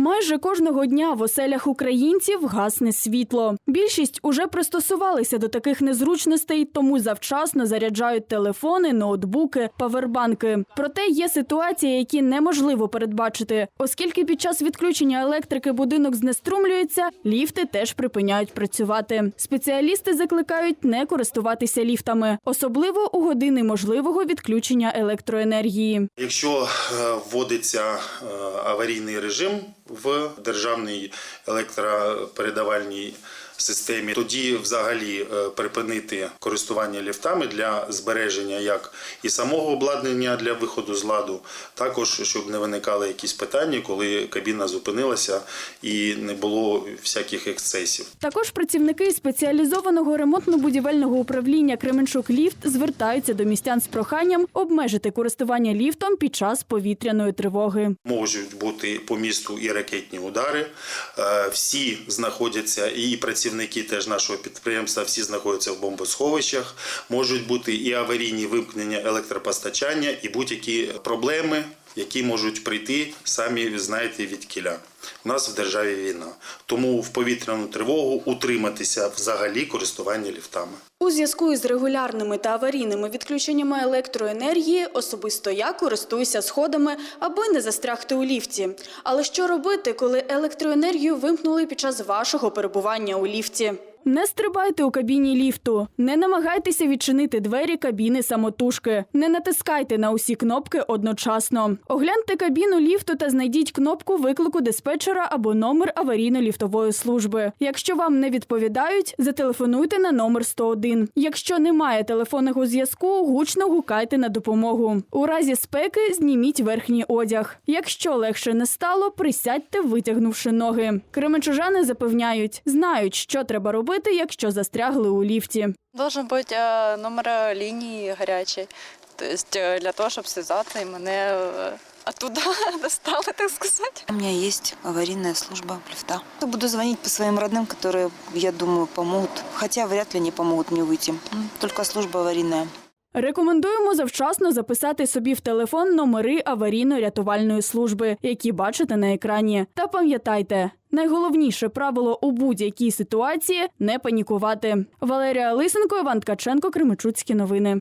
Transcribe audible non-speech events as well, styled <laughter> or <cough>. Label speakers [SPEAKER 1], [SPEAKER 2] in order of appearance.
[SPEAKER 1] Майже кожного дня в оселях українців гасне світло. Більшість уже пристосувалися до таких незручностей, тому завчасно заряджають телефони, ноутбуки, павербанки. Проте є ситуації, які неможливо передбачити, оскільки під час відключення електрики будинок знеструмлюється, ліфти теж припиняють працювати. Спеціалісти закликають не користуватися ліфтами, особливо у години можливого відключення електроенергії.
[SPEAKER 2] Якщо е, вводиться е, аварійний режим в державній електропередавальній системі, тоді взагалі е, припинити користування ліфтами для збереження як і самого обладнання для виходу з ладу, також щоб не виникали якісь питання, коли кабіна зупинилася і не було всяких ексцесів.
[SPEAKER 1] Також працівники спеціалізованого ремонтно-будівельного управління Кременчук Ліфт звертаються до містян з проханням обмежити користування ліфтом під час повітряної тривоги.
[SPEAKER 2] Можуть бути по місту і ракетні удари. Е, Всі знаходяться, і працівники теж нашого підприємства, всі знаходяться в бомбосховищах. Можуть бути і аварійні вимкнення електропостачання, і будь-які проблеми, які можуть прийти, самі знаєте від кіля. У нас в державі війна. Тому в повітряну тривогу утриматися взагалі користування ліфтами.
[SPEAKER 1] У зв'язку із регулярними та аварійними відключеннями електроенергії особисто я користуюся сходами, аби не застрягти у ліфті. Але що робити, коли електроенергію вимкнули під час вашого перебування у ліфті? Не стрибайте у кабіні ліфту, не намагайтеся відчинити двері кабіни самотужки, не натискайте на усі кнопки одночасно. Огляньте кабіну ліфту та знайдіть кнопку виклику диспетчера або номер аварійно-ліфтової служби. Якщо вам не відповідають, зателефонуйте на номер 101. Якщо немає телефонного зв'язку, гучно гукайте на допомогу. У разі спеки зніміть верхній одяг. Якщо легше не стало, присядьте, витягнувши ноги. Кременчужани запевняють, знають, що треба робити, якщо застрягли у ліфті.
[SPEAKER 3] Должен бути е, номер лінії гарячої. Тобто е, для того, щоб зв'язати і мене е, оттуда <laughs> достали, так сказати.
[SPEAKER 4] У меня есть аварийная служба лифта. Я Буду звонить по своим родным, которые, я думаю, помогут. Хотя вряд ли не помогут мне выйти. М, Только служба аварийная.
[SPEAKER 1] Рекомендуємо завчасно записати собі в телефон номери аварійно-рятувальної служби, які бачите на екрані. Та пам'ятайте, найголовніше правило у будь-якій ситуації не панікувати. Валерія Лисенко, Іван Ткаченко, Кременчуцькі новини.